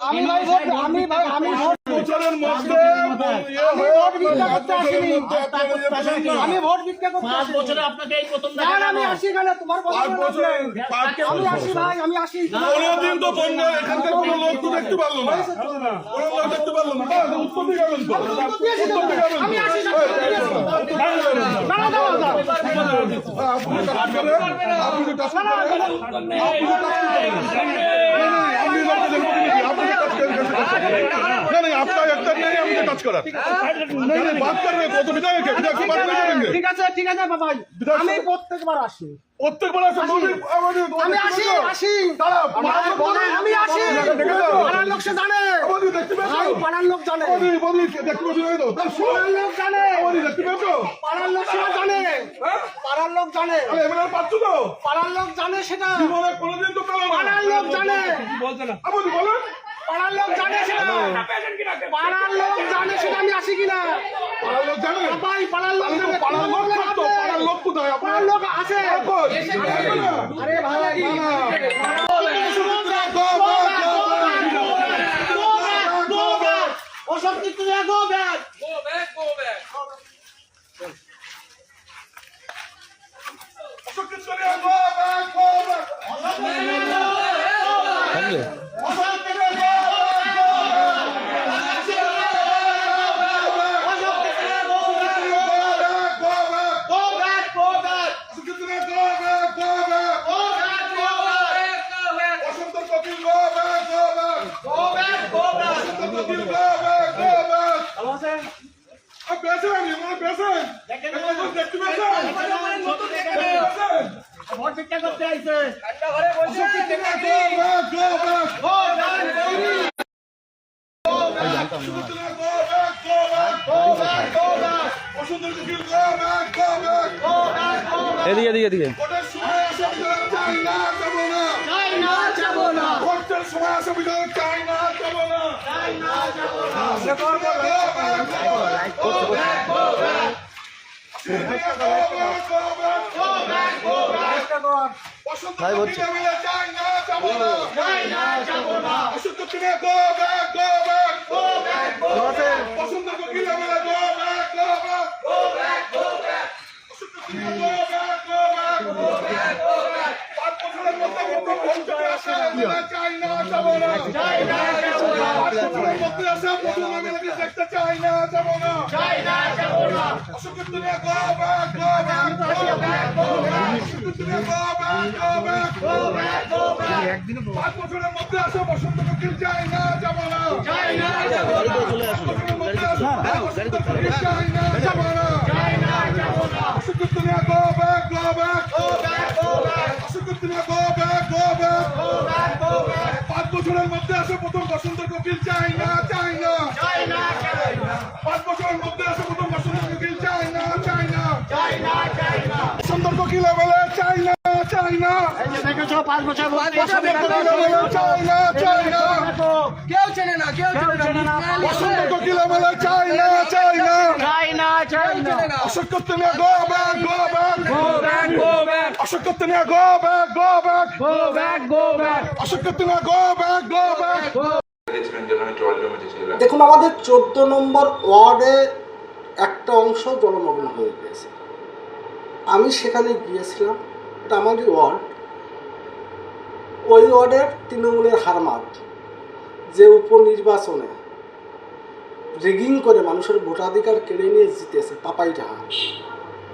আমি ভাই ভোট আমি ভাই আমি ভোট মধ্যে ইয়ে আমি ভোট ভিক্ষা করতে আসিনি। ইয়ে। আমি ভোট ভিক্ষা করতে পাঁচ বছরে আপনাকে এই প্রথম না আমি আসি এখানে তোমার কথা পাঁচ বলার বছরে আমি আসি ভাই আমি আসি পনেরো দিন তো বন্ধ এখানকার কোনো লোক তো দেখতে পারল না কোনো লোক দেখতে পারল না গেলেন তো গেলেন আমি আসি আপনি যে টাচ করেন আপনি লোকদের প্রতিনিধি আপনি যে টাচ করেন না नहीं आपका एक्टर नहीं है मुझे टच करा नहीं नहीं बात कर रहे हो तो विधायक है विधायक से बात नहीं करेंगे ঠিক আছে ঠিক আছে বাবা আমি প্রত্যেকবার আসি প্রত্যেকবার আসে নদীর আমাদের আমি আসি আসি তারা আমি আসি দেখে যাও। পাড়ার লোক সে জানে আমাদের দেখতে ভাই পেয়েছো পাড়ার লোক জানে আমাদের আমাদের দেখতে পেয়েছো এই তো তার শোনো পাড়ার লোক জানে আমাদের দেখতে পেয়েছো পাড়ার লোক সেটা জানে পাড়ার লোক জানে আরে এমএলএ পাচ্ছ তো পাড়ার লোক জানে সেটা জীবনে কোনোদিন তো পেলো না পাড়ার লোক জানে আপনি বলেন পাড়ার লোক জানে সেটা পাড়ার লোক জানে সেটা আমি আসি কিনা? পাড়ার লোক জানে? ভাই পাড়ার লোক জানে। পাড়ার লোক থাকতো পাড়ার লোক কোথায় পাড়ার লোক আসে? আরে ভাই। ওসব কিন্তু না এদিকে এদিকে এদিকে। বিধায়ক চাই না, যাব না। চাই না সময় আসে বিধায়ক চাই না, যাব না। বসন্ত কপিল, এমএলএ চাই না, যাব না। Basanta Kapil, go back, go back। Basanta Kapil, MLA go back, go back। Basanta Kapil, go back, go back। পাঁচ বছরের মধ্যে কিন্তু ভোট আসে, এমএলএ চাই না, যাব না। পাঁচ বছরের মধ্যে আসে, প্রথম দেখতে চাই না, যাব না। অশোক কীর্তনে, go back, go back, go back, go back। Ashok কীর্তনে, go back, go back, go back। পাঁচ বছরের মধ্যে আসে, বসন্ত কোকিল চাই না, যাব না। পাঁচ বছরের মধ্যে আসে, বসন্ত কোকিল চাই না, যাব না। অশোক কীর্তনে, go back, go back, Ashok কীর্তনে, go back, go back। বছরের মধ্যে আসে প্রথম বসন্ত কোকিল চাই না চাই না। পাঁচ বছরের মধ্যে আসে প্রথম বসন্ত কোকিল চাই না চাই না। বসন্ত কোকিল চাই না দেখেছ পাঁচ বছর চাই না চাই না কেউ চেনে না কেউ চেনে না। বসন্ত কোকিল বলে চাই না। চাই না চাই না চাই না অশোক করতে নিয়ে go back go back go back go back Ashok নিয়ে গো ব্যাক গো ব্যাক জল জমেছে সেই এলাকায়। দেখুন আমাদের চোদ্দ নম্বর ওয়ার্ডে একটা অংশ জলমগ্ন হয়ে গিয়েছে। আমি সেখানে গিয়েছিলাম। আমাদের ওয়ার্ড, ওই ওয়ার্ডের তৃণমূলের হারমাত যে উপনির্বাচনে রিগিং করে মানুষের ভোটাধিকার কেড়ে নিয়ে জিতেছে পাপাই ঢাহা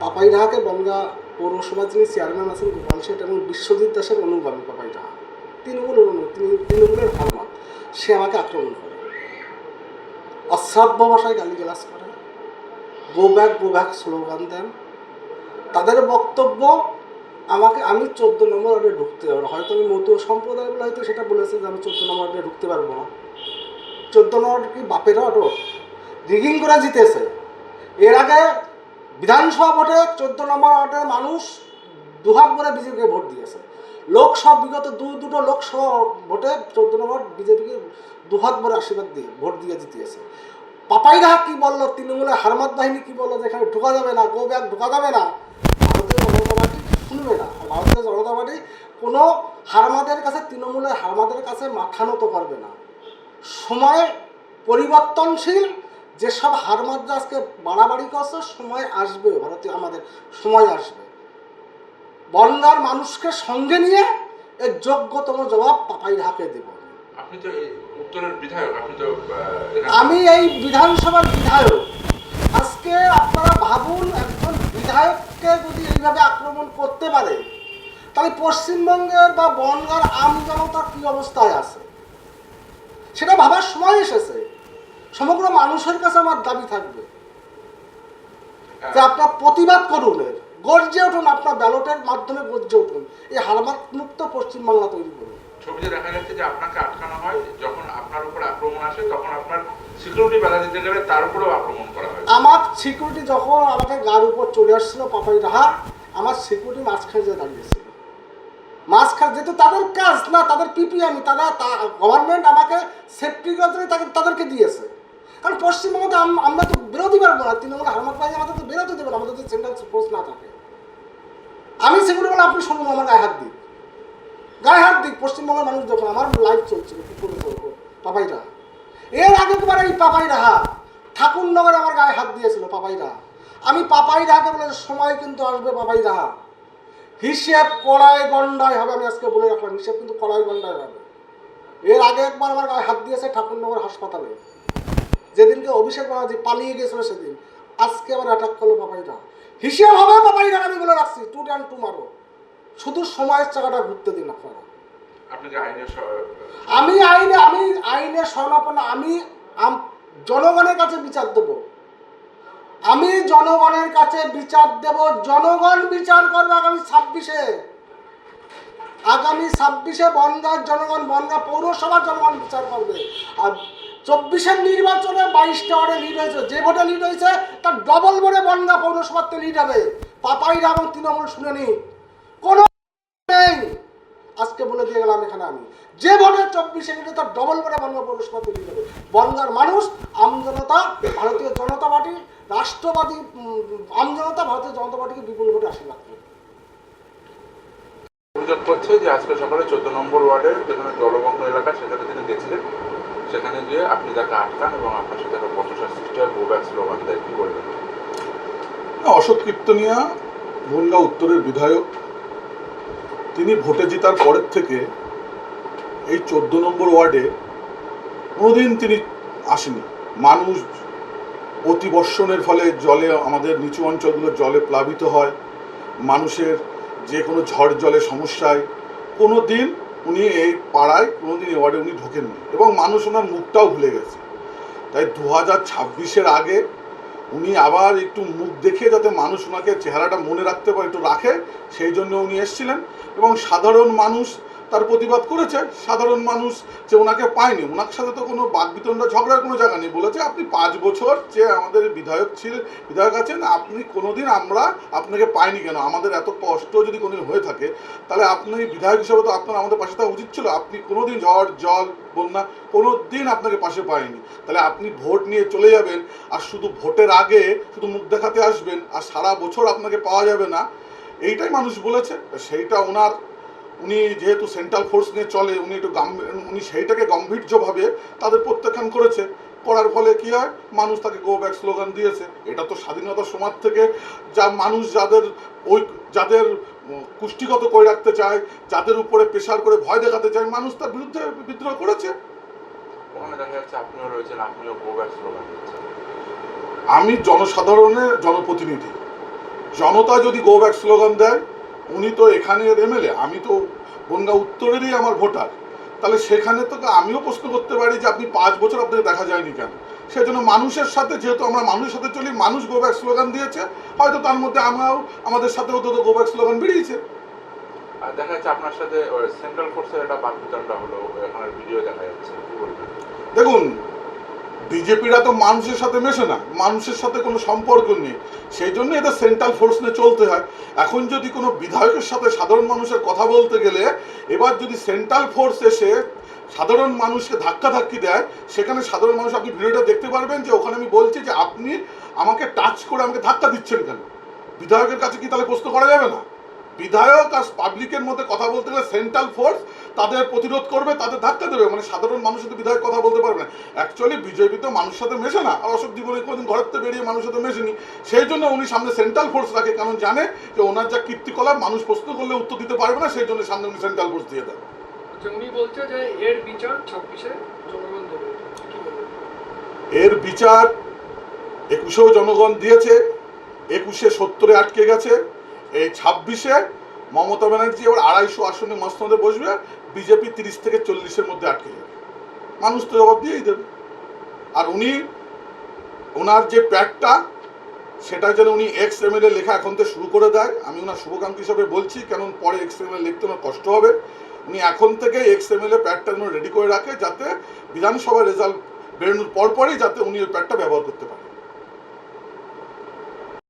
পাপাই ঢাহাকে বনগা পৌরসভা যিনি চেয়ারম্যান আছেন, গোপাল শেঠ এবং বিশ্বজিৎ দাসের অনুগামী পাপাই অনু তিনি তৃণমূলের হারমাত সে আমাকে আক্রমণ করে। অশ্রাব্য ভাষায় গালিগালাজ করে। Go back go back slogan দেন। তাদের বক্তব্য আমাকে, আমি চোদ্দ নম্বর ওয়ার্ডে ঢুকতে পারব হয়তো আমি মতো সম্প্রদায় বলে হয়তো সেটা বলেছে যে আমি চোদ্দ নম্বর ওয়ার্ডে ঢুকতে পারব না। চোদ্দ নম্বর কি বাপের ওয়ার্ড রিগিং করে জিতেছে। এর আগে বিধানসভা ভোটে চোদ্দ নম্বর ওয়ার্ডের মানুষ দুহাত করে বিজেপিকে ভোট দিয়েছে। লোকসভা, বিগত দু, দুটো লোকসভা ভোটে চোদ্দ নম্বর বিজেপিকে দুহাত ভরে আশীর্বাদ দিয়ে, ভোট দিয়ে জিতিয়েছে। পাপাইরা কি বলল? তৃণমূলের হারমাত বাহিনী কি বলল? যে এখানে ঢোকা যাবে না গো ব্যাগ ঢোকা যাবে না? ভারতীয় শুনবে না। ভারতীয় জনতা পার্টি কোনো হারমাদের কাছে তৃণমূলের হারমাদের কাছে মাথা নত করবে না। সময় পরিবর্তনশীল যেসব হার মাত্রা আজকে বাড়াবাড়ি করছে সময় আসবে ভারতীয় আমাদের সময় আসবে। বন্যার মানুষকে সঙ্গে নিয়ে এর যোগ্যতম জবাব পাপাই হাকে দেব। আপনি তো উত্তরের বিধায়ক আপনি তো আমি এই বিধানসভার বিধায়ক। আজকে আপনারা ভাবুন বিধায়ককে যদি এইভাবে আক্রমণ করতে পারে তাহলে পশ্চিমবঙ্গের বা বনগাঁর আম জনতার কী অবস্থায় আছে? সেটা ভাবার সময় এসেছে। সমগ্র মানুষের কাছে আমার দাবি থাকবে। যে আপনার প্রতিবাদ করুন এর। গর্জে উঠুন আপনার ব্যালটের মাধ্যমে গর্জে উঠুন। এই হারমাত মুক্ত পশ্চিমবাংলা তৈরি করুন। ছবিতে দেখা যাচ্ছে যে আপনাকে আটকানো হয় যখন আপনার উপর আক্রমণ আসে তখন আপনার সিকিউরিটি বাধা দিতে গেলে তার উপরেও আক্রমণ করা হয় আমার সিকিউরিটি যখন আমাকে গার উপর চলে আসছিল পাপাই রাহা আমার সিকিউরিটি মাঝখানে যে দাঁড়িয়েছিল মাঝখানে যেহেতু তাদের কাজ না, তাদের পিপিএম তারা গভর্নমেন্ট আমাকে সেফটি তাদের তাদেরকে দিয়েছে। কারণ পশ্চিমবঙ্গে আম- আমরা তো বেরোতে পারব না, তৃণমূল হারমাত বাহিনী আমাদের তো বেরোতে দেবে না আমাদের যদি সেন্ট্রাল ফোর্স না থাকে। আমি সিকিউরিটি বলে আপনি শুনুন, আমার গায়ে হাত দিন গায়ে হাত দিক, পশ্চিমবঙ্গের মানুষ যখন আমার লাইফ চলছিল, কি করে করব? পাপাই রাহা এর আগে একবার এই পাপাই রাহা, ঠাকুর ঠাকুরনগরে আমার গায়ে হাত দিয়েছিল পাপাই রাহা। আমি পাপাই রাহাকে বলে সময় কিন্তু আসবে পাপাই রাহা। হিসেব কড়াই গন্ডায় হবে, আমি আজকে বলে রাখলাম, হিসেব কিন্তু কড়াই গন্ডায় হবে। এর আগে একবার আমার গায়ে হাত দিয়েছে ঠাকুরনগর হাসপাতালে। যেদিনকে অভিষেক ব্যানার্জি পালিয়ে গেছিল সেদিন। আজকে আবার অ্যাটাক করল পাপাই রাহা। হিসেব হবে পাপাই রাহা, আমি বলে রাখছি টু ট্যান টু মারো। শুধু সময়ের চাকাটা ঘুরতে দিন আপনারা আপনি যে আইনের স- আমি আইনে, আমি আইনের স্বর্ণাপন্ন আমি জনগণের কাছে বিচার দেব। আমি জনগণের কাছে বিচার দেব। জনগণ বিচার করবে আগামী ছাব্বিশে। আগামী ছাব্বিশে বনগাঁর জনগণ, বনগাঁ পৌরসভার জনগণ বিচার করবে। আর চব্বিশের নির্বাচনে বাইশটা ওয়ার্ডে লিড হয়েছে। যে ভোটে লিড হয়েছে, তার ডবল ভোটে বনগাঁ পৌরসভাতে লিড হবে। পাপাইরা এবং তৃণমূল শুনেনি। কোনো নেই আজকে বলে দিয়ে গেলাম এখানে আমি। যে ভোটে চব্বিশে মিনিটে তার ডবল ভোটে বনগা পৌরসভা তৈরি হবে। বনগার মানুষ আমজনতা ভারতীয় জনতা পার্টি রাষ্ট্রবাদী আমজনতা ভারতীয় জনতা পার্টিকে বিপুল ভোটে আশীর্বাদ করবে অভিযোগ করছে যে আজকে সকালে চোদ্দ নম্বর ওয়ার্ডের যেখানে জলমগ্ন এলাকা সেখানে তিনি গেছিলেন। সেখানে গিয়ে আপনি তাকে আটকান এবং আপনার সাথে একটা বচসার সৃষ্টি হয় গো ব্যাক স্লোগান দেয় কি বলবেন? অশোক কীর্তনিয়া বনগা উত্তরের বিধায়ক তিনি ভোটে জেতার পরের থেকে এই চোদ্দ নম্বর ওয়ার্ডে কোনোদিন তিনি আসেনি। মানুষ অতিবর্ষণের ফলে জলে আমাদের নিচু অঞ্চলগুলো জলে প্লাবিত হয়। মানুষের যে কোনো ঝড় জলে সমস্যায় কোনো দিন উনি এই পাড়ায় কোনো দিন ওয়ার্ডে উনি ঢোকেননি এবং মানুষ ওনার মুখটাও ভুলে গেছে। তাই দু হাজার ছাব্বিশের আগে উনি আবার একটু মুখ দেখে যাতে মানুষ ওনাকে চেহারাটা মনে রাখতে পারে, একটু রাখে, সেই জন্য উনি এসছিলেন। এবং সাধারণ মানুষ তার প্রতিবাদ করেছে। সাধারণ মানুষ যে ওনাকে পায়নি। ওনার সাথে তো কোনো বাকবিতণ্ডা, ঝগড়ার কোনো জায়গা নেই। বলেছে, আপনি পাঁচ বছর যে আমাদের বিধায়ক ছিল, বিধায়ক আছেন, আপনি কোনোদিন আমরা আপনাকে পাইনি কেন? আমাদের এত কষ্ট যদি কোনোদিন হয়ে থাকে, তাহলে আপনি বিধায়ক হিসেবে তো আপনার আমাদের পাশে থাকা উচিত ছিল। আপনি কোনোদিন ঝড়, জল, বন্যা কোনো দিন আপনাকে পাশে পায়নি। তাহলে আপনি ভোট নিয়ে চলে যাবেন আর শুধু ভোটের আগে শুধু মুখ দেখাতে আসবেন, আর সারা বছর আপনাকে পাওয়া যাবে না। এইটাই মানুষ বলেছে। সেইটা ওনার উনি যেহেতু সেন্ট্রাল ফোর্স নিয়ে চলে উনি একটু উনি সেইটাকে গাম্ভীর্যভাবে তাদের প্রত্যাখ্যান করেছে। করার ফলে কি হয়? মানুষ তাকে গো ব্যাক স্লোগান দিয়েছে। এটা তো স্বাধীনতার সমাজ থেকে যা মানুষ যাদের ওই যাদের কুষ্টিগত করে রাখতে চায় যাদের উপরে প্রেশার করে ভয় দেখাতে চায় মানুষ তার বিরুদ্ধে বিদ্রোহ করেছে। ওখানে দেখা যাচ্ছে আপনিও রয়েছেন আপনিও গো ব্যাক স্লোগান আমি জনসাধারণের জনপ্রতিনিধি। জনতা যদি গো ব্যাক স্লোগান দেয় উনি তো এখানের এমএলএ আমি তো বনগা উত্তরেরই আমার ভোটার। তাহলে সেখানে তো আমিও প্রশ্ন করতে পারি যে আপনি পাঁচ বছর আপনাকে দেখা যায়নি কেন? সেজন্য মানুষের সাথে যেহেতু আমরা মানুষের সাথে চলি মানুষ গো ব্যাক স্লোগান দিয়েছে হয়তো তার মধ্যে আমরাও আমাদের সাথেও তো গো ব্যাক স্লোগান বেরিয়েছে। আর দেখা যাচ্ছে আপনার সাথে সেন্ট্রাল ফোর্সের একটা বাকবিতণ্ডা হলো এখানে ভিডিও দেখা যাচ্ছে। কি বলবেন? দেখুন বিজেপিরা তো মানুষের সাথে মেশে না, মানুষের সাথে কোনো সম্পর্ক নেই। সেই জন্য এদের সেন্ট্রাল ফোর্স নিয়ে চলতে হয়। এখন যদি কোনো বিধায়কের সাথে সাধারণ মানুষের কথা বলতে গেলে, এবার যদি সেন্ট্রাল ফোর্স এসে সাধারণ মানুষকে ধাক্কা ধাক্কি দেয়, সেখানে সাধারণ মানুষ আপনি ভিডিওটা দেখতে পারবেন যে ওখানে আমি বলছি যে আপনি আমাকে টাচ করে আমাকে ধাক্কা দিচ্ছেন কেন? বিধায়কের কাছে কি তাহলে প্রশ্ন করা যাবে না? বিধায়ক আর পাবলিকের মধ্যে কথা বলতে গেলে সেন্ট্রাল ফোর্স তাদের প্রতিরোধ করবে তাদের ধাক্কা দেবে মানে সাধারণ মানুষ তো বিধায়ক কথা বলতে পারবে না। অ্যাকচুয়ালি বিজেপি তো মানুষের সাথে মেশে না আর অশোক জীবনে কোনোদিন ঘরের থেকে বেরিয়ে মানুষের সাথে মেশেনি। সেই জন্য উনি সামনে সেন্ট্রাল ফোর্স রাখে কারণ জানে যে ওনার যা কীর্তিকলাপ মানুষ প্রশ্ন করলে উত্তর দিতে পারবে না সেই জন্য সামনে উনি সেন্ট্রাল ফোর্স দিয়ে দেয় আচ্ছা, উনি বলছে যে এর বিচার ছাব্বিশে জনগণ দেবে। এর বিচার একুশেও জনগণ দিয়েছে একুশে সত্তরে আটকে গেছে এই ছাব্বিশে মমতা ব্যানার্জি এবার আড়াইশো আসনে মস্তদে বসবে, বিজেপি তিরিশ থেকে চল্লিশের মধ্যে আটকে যাবে। মানুষ তো জবাব দিয়েই দেবে। আর উনি, ওনার যে প্যাডটা, সেটা যেন উনি এক্স এম লেখা এখন থেকে শুরু করে দেয়। আমি ওনার শুভকাঙ্ক্ষী হিসাবে বলছি কেন পরে এক্স এম লিখতে ওনার কষ্ট হবে। উনি এখন থেকে এক্স এম এল প্যাডটা যেন রেডি করে রাখে, যাতে বিধানসভা রেজাল্ট বেরোনোর পরপরই যাতে উনি ওই প্যাডটা ব্যবহার করতে পারেন।